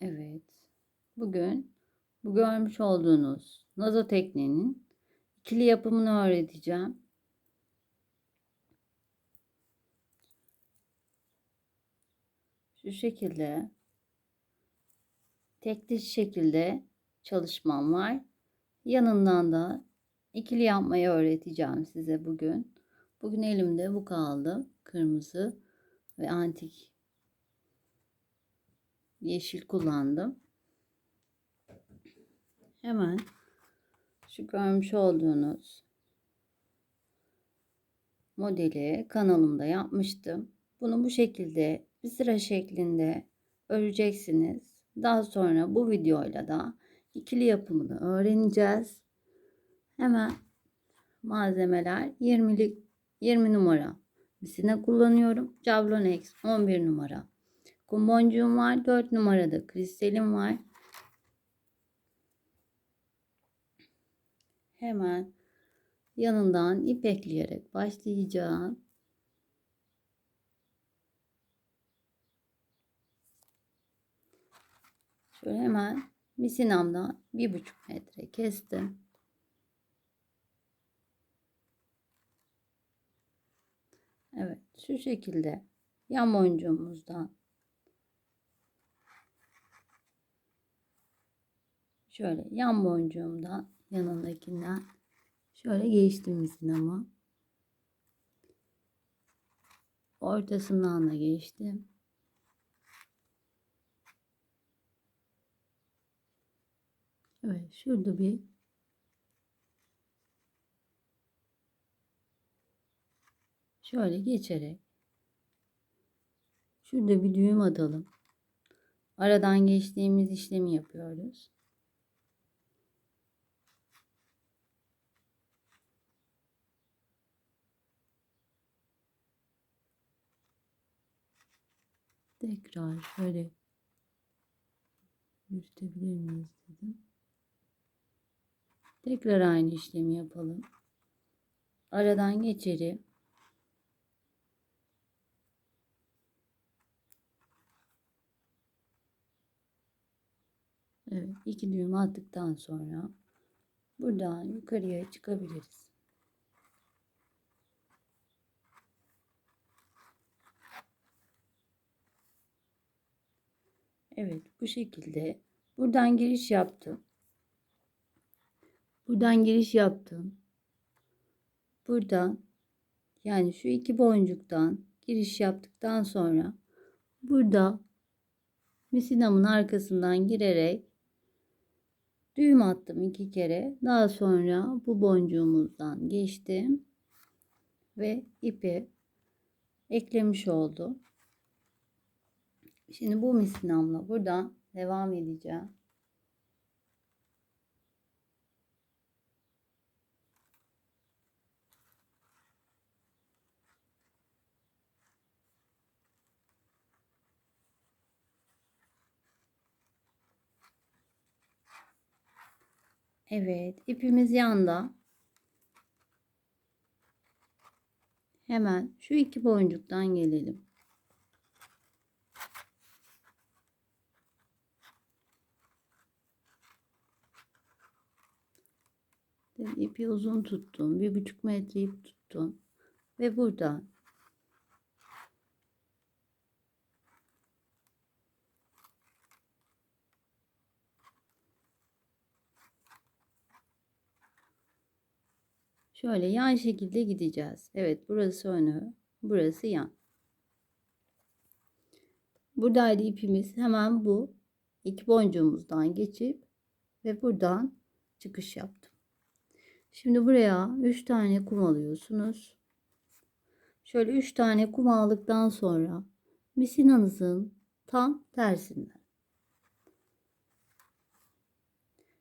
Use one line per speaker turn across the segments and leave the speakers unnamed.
Evet. Bugün bu görmüş olduğunuz nazo tekniğinin ikili yapımını öğreteceğim. Şu şekilde tek diş şekilde çalışmam var. Yanından da ikili yapmayı öğreteceğim size bugün. Bugün elimde bu kaldı. Kırmızı ve antik yeşil kullandım. Hemen şu görmüş olduğunuz modeli kanalımda yapmıştım. Bunu bu şekilde bir sıra şeklinde öreceksiniz. Daha sonra bu videoyla da ikili yapımını öğreneceğiz. Hemen malzemeler 20'lik 20 numara misine kullanıyorum. Jablonex 11 numara. Kum boncuğum var. 4 numarada kristalim var. Hemen yanından ip ekleyerek başlayacağım. Şöyle hemen misinamdan bir buçuk metre kestim. Evet şu şekilde yan boncuğumuzdan şöyle yan boncuğumdan yanındakinden şöyle geçtim misinamı. Ortasından da geçtim. Evet şurada bir şöyle geçerek şurada bir düğüm atalım. Aradan geçtiğimiz işlemi yapıyoruz. Tekrar şöyle yürütebilir miyiz dedim. Tekrar aynı işlemi yapalım. Aradan geçelim. Evet, iki düğüm attıktan sonra buradan yukarıya çıkabiliriz. Evet, bu şekilde buradan giriş yaptım. Buradan giriş yaptım. Buradan yani şu iki boncuktan giriş yaptıktan sonra burada misinamın arkasından girerek düğüm attım iki kere. Daha sonra bu boncuğumuzdan geçtim ve ipi eklemiş oldum. Şimdi bu misinamla buradan devam edeceğim. Evet, ipimiz yanda. Hemen şu iki boncuktan gelelim. İpi uzun tuttum. Bir buçuk metre ip tuttum. Ve buradan Şöyle yan şekilde gideceğiz. Evet burası önü. Burası yan. Buradaydı ipimiz. Hemen bu iki boncuğumuzdan geçip ve buradan çıkış yaptım. Şimdi buraya 3 tane kum alıyorsunuz. Şöyle 3 tane kum aldıktan sonra misinanızın tam tersinden.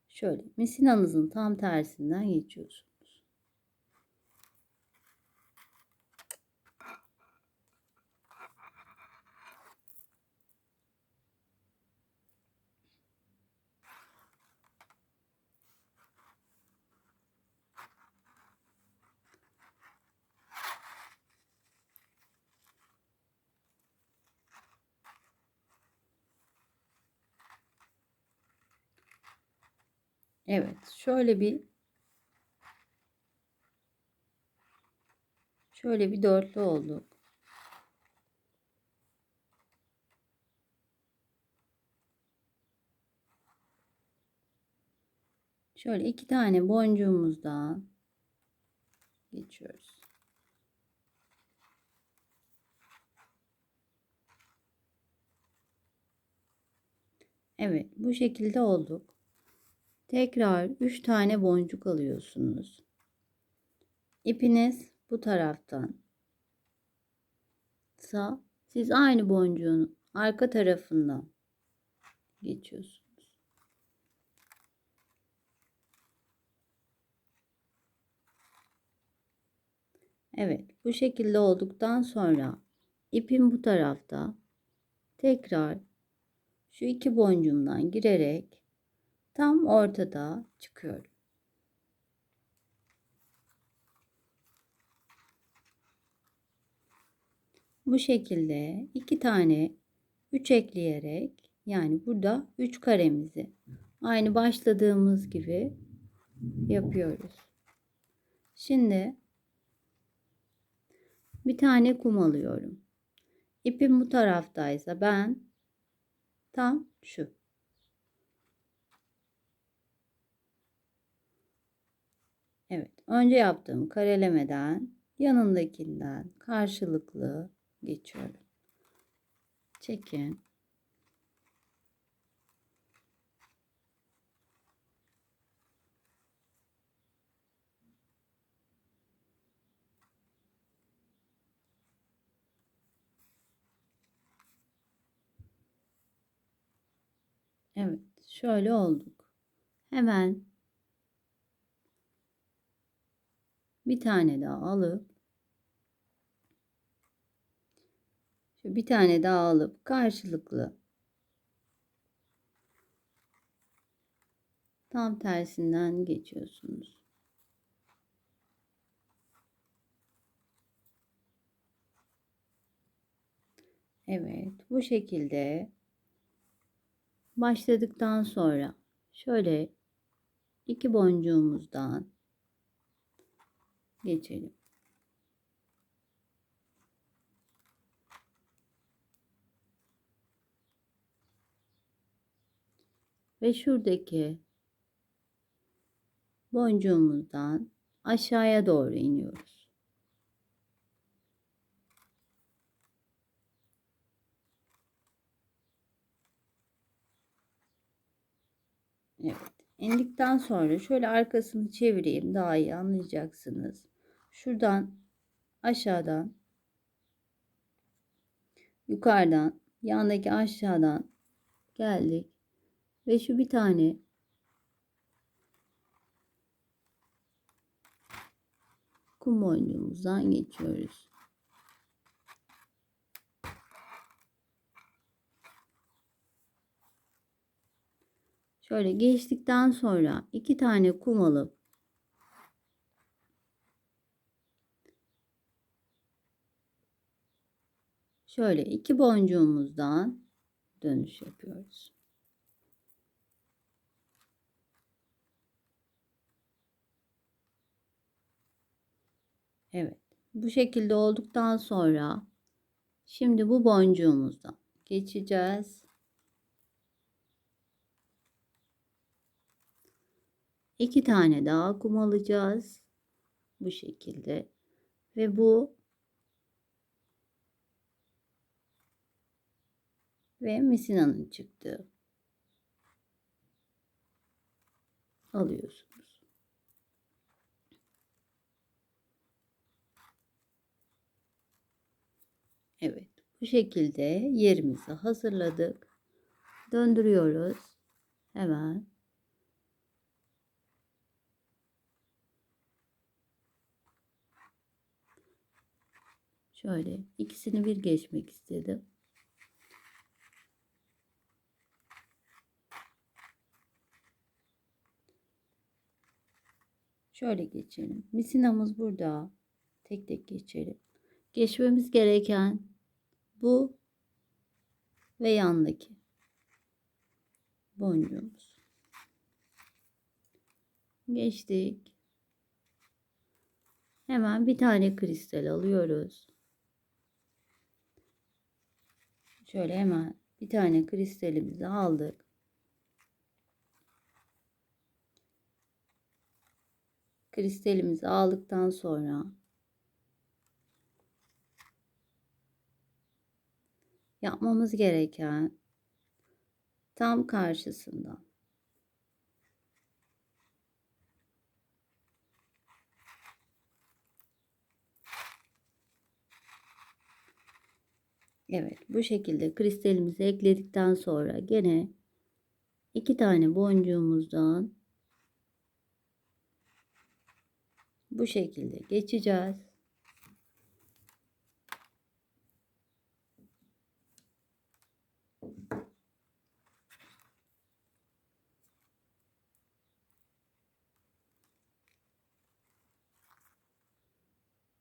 Şöyle misinanızın tam tersinden geçiyorsunuz. Evet, şöyle bir şöyle bir dörtlü olduk. Şöyle iki tane boncuğumuzdan geçiyoruz. Evet, bu şekilde olduk. Tekrar 3 tane boncuk alıyorsunuz. İpiniz bu taraftan. Sağ, siz aynı boncuğun arka tarafından geçiyorsunuz. Evet, bu şekilde olduktan sonra ipim bu tarafta tekrar şu iki boncuğumdan girerek tam ortada çıkıyorum. Bu şekilde iki tane 3 ekleyerek yani burada 3 karemizi aynı başladığımız gibi yapıyoruz. Şimdi bir tane kum alıyorum. İpim bu taraftaysa ben tam şu. Evet, önce yaptığım karelemeden yanındakinden karşılıklı geçiyorum. Çekin. Evet, şöyle olduk. Hemen bir tane daha alıp bir tane daha alıp karşılıklı tam tersinden geçiyorsunuz. Evet, bu şekilde başladıktan sonra şöyle iki boncuğumuzdan geçelim. Ve şuradaki boncuğumuzdan aşağıya doğru iniyoruz. Evet. İndikten sonra şöyle arkasını çevireyim daha iyi anlayacaksınız. Şuradan aşağıdan yukarıdan yandaki aşağıdan geldik ve şu bir tane kum oyunumuzdan geçiyoruz. Şöyle geçtikten sonra iki tane kum alıp şöyle iki boncuğumuzdan dönüş yapıyoruz. Evet. Bu şekilde olduktan sonra şimdi bu boncuğumuzdan geçeceğiz. İki tane daha kum alacağız. Bu şekilde. Ve bu ve misinanın çıktığı alıyorsunuz. Evet. Bu şekilde yerimizi hazırladık. Döndürüyoruz. Hemen Şöyle ikisini bir geçmek istedim. Şöyle geçelim. Misinamız burada. Tek tek geçelim. Geçmemiz gereken bu ve yandaki boncuğumuz. Geçtik. Hemen bir tane kristal alıyoruz. Şöyle hemen bir tane kristalimizi aldık. Kristalimizi aldıktan sonra yapmamız gereken tam karşısında Evet bu şekilde kristalimizi ekledikten sonra gene iki tane boncuğumuzdan bu şekilde geçeceğiz.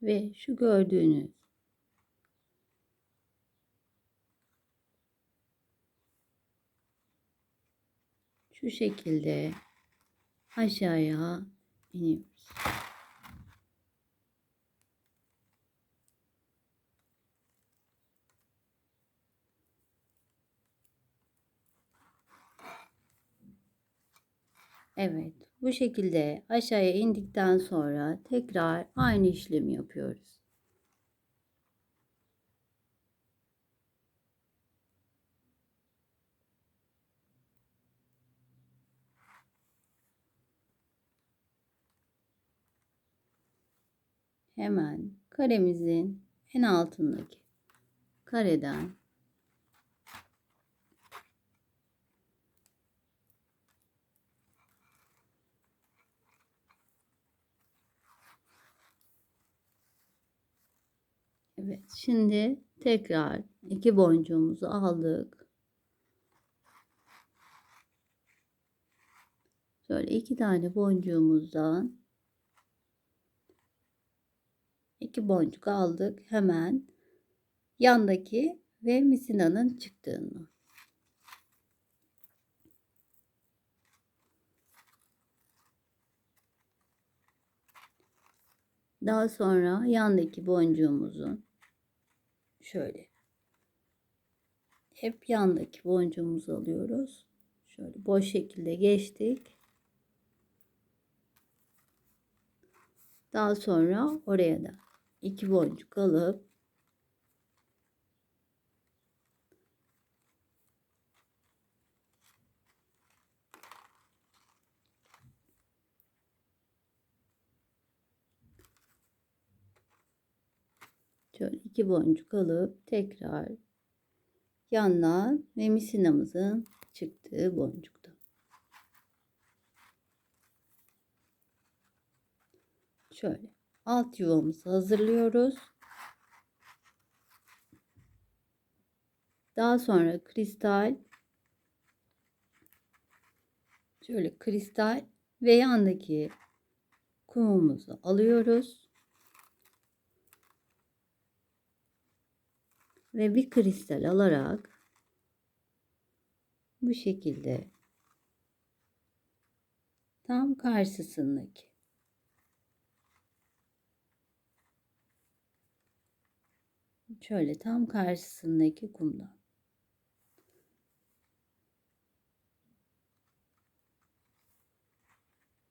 Ve şu gördüğünüz şu şekilde aşağıya iniyoruz. Evet, bu şekilde aşağıya indikten sonra tekrar aynı işlemi yapıyoruz. Hemen karemizin en altındaki kareden Evet, şimdi tekrar iki boncuğumuzu aldık. Şöyle iki tane boncuğumuzdan iki boncuk aldık. Hemen yandaki ve misinanın çıktığını. Daha sonra yandaki boncuğumuzun şöyle hep yandaki boncuğumuzu alıyoruz. Şöyle boş şekilde geçtik. Daha sonra oraya da iki boncuk alıp Şöyle iki boncuk alıp tekrar yandan ve misinamızın çıktığı boncukta. Şöyle alt yuvamızı hazırlıyoruz. Daha sonra kristal şöyle kristal ve yandaki kumumuzu alıyoruz. Ve bir kristal alarak bu şekilde tam karşısındaki şöyle tam karşısındaki kumdan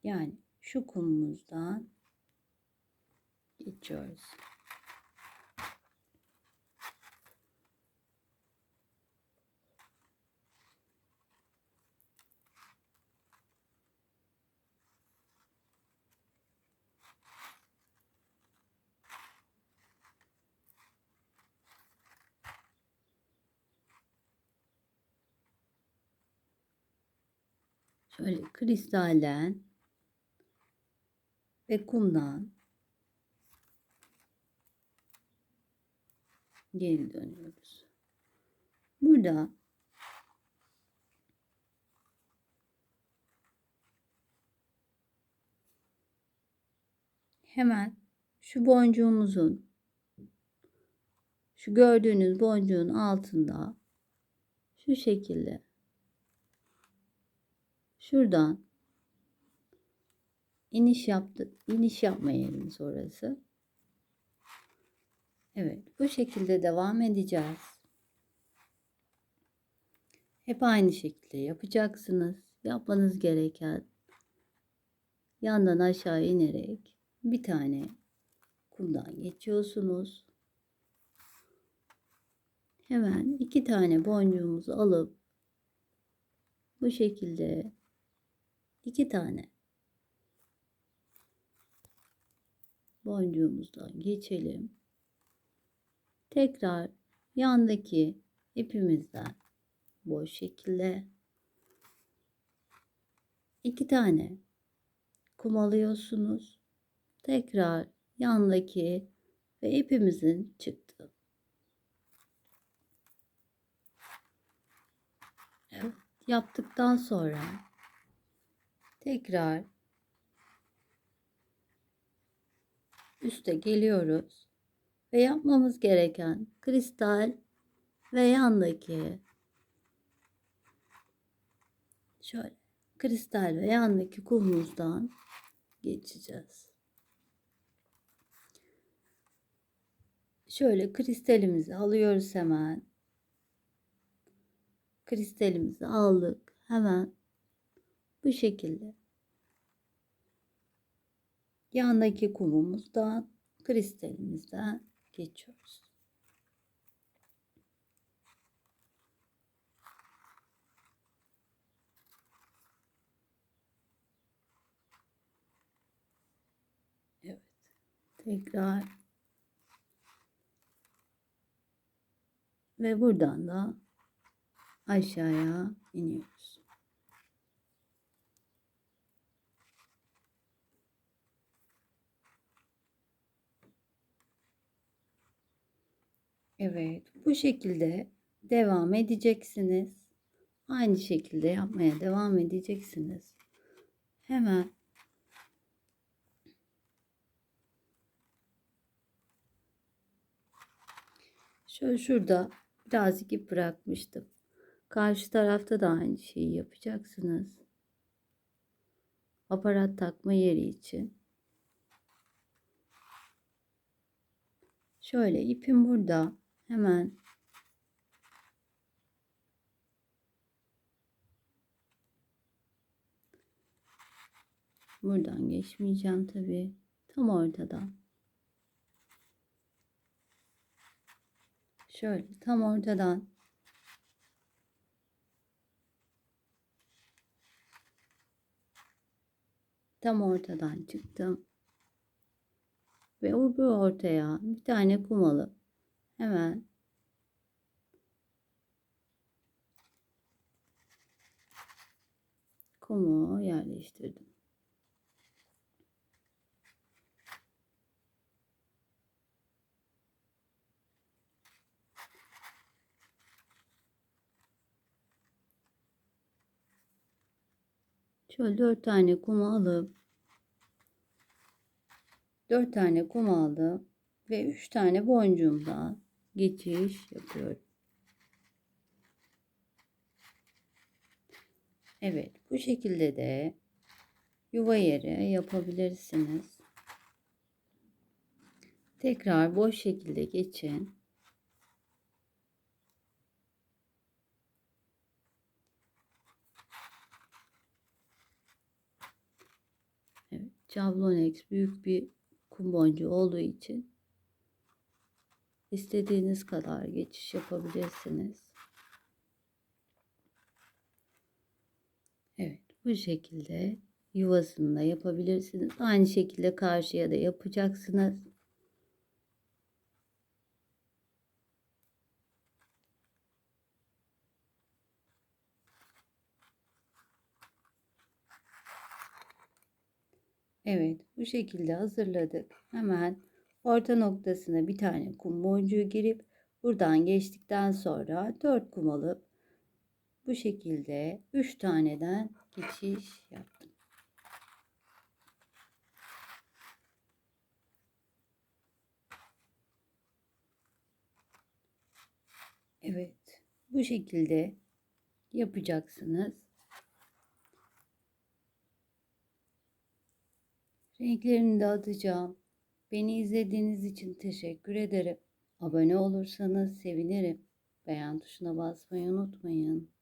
yani şu kumumuzdan geçiyoruz. Şöyle kristalden ve kumdan geri dönüyoruz. Burada hemen şu boncuğumuzun şu gördüğünüz boncuğun altında şu şekilde şuradan iniş yaptı. iniş yapma yerimiz orası. Evet, bu şekilde devam edeceğiz. Hep aynı şekilde yapacaksınız. Yapmanız gereken yandan aşağı inerek bir tane kumdan geçiyorsunuz. Hemen iki tane boncuğumuzu alıp bu şekilde iki tane boncuğumuzdan geçelim. Tekrar yandaki ipimizden boş şekilde iki tane kum alıyorsunuz. Tekrar yandaki ve ipimizin çıktığı. Evet, yaptıktan sonra tekrar üste geliyoruz ve yapmamız gereken kristal ve yandaki şöyle kristal ve yandaki kumumuzdan geçeceğiz. Şöyle kristalimizi alıyoruz hemen. Kristalimizi aldık. Hemen bu şekilde yandaki kumumuzdan kristalimizden geçiyoruz. Evet. Tekrar ve buradan da aşağıya iniyoruz. Evet, bu şekilde devam edeceksiniz. Aynı şekilde yapmaya devam edeceksiniz. Hemen şöyle şurada birazcık ip bırakmıştım. Karşı tarafta da aynı şeyi yapacaksınız. Aparat takma yeri için. Şöyle ipim burada. Hemen buradan geçmeyeceğim tabi. Tam ortadan. Şöyle tam ortadan tam ortadan çıktım. Ve bu ortaya bir tane kum alıp hemen kumu yerleştirdim. Şöyle dört tane kumu alıp dört tane kum aldım ve üç tane boncuğumdan geçiş yapıyorum. Evet bu şekilde de yuva yeri yapabilirsiniz. Tekrar boş şekilde geçin. Evet, Jablonix büyük bir kum boncuğu olduğu için istediğiniz kadar geçiş yapabilirsiniz. Evet, bu şekilde yuvasını da yapabilirsiniz. Aynı şekilde karşıya da yapacaksınız. Evet, bu şekilde hazırladık. Hemen orta noktasına bir tane kum boncuğu girip buradan geçtikten sonra 4 kum alıp bu şekilde 3 taneden geçiş yaptım. Evet, bu şekilde yapacaksınız. Renklerini de atacağım. Beni izlediğiniz için teşekkür ederim. Abone olursanız sevinirim. Beğen tuşuna basmayı unutmayın.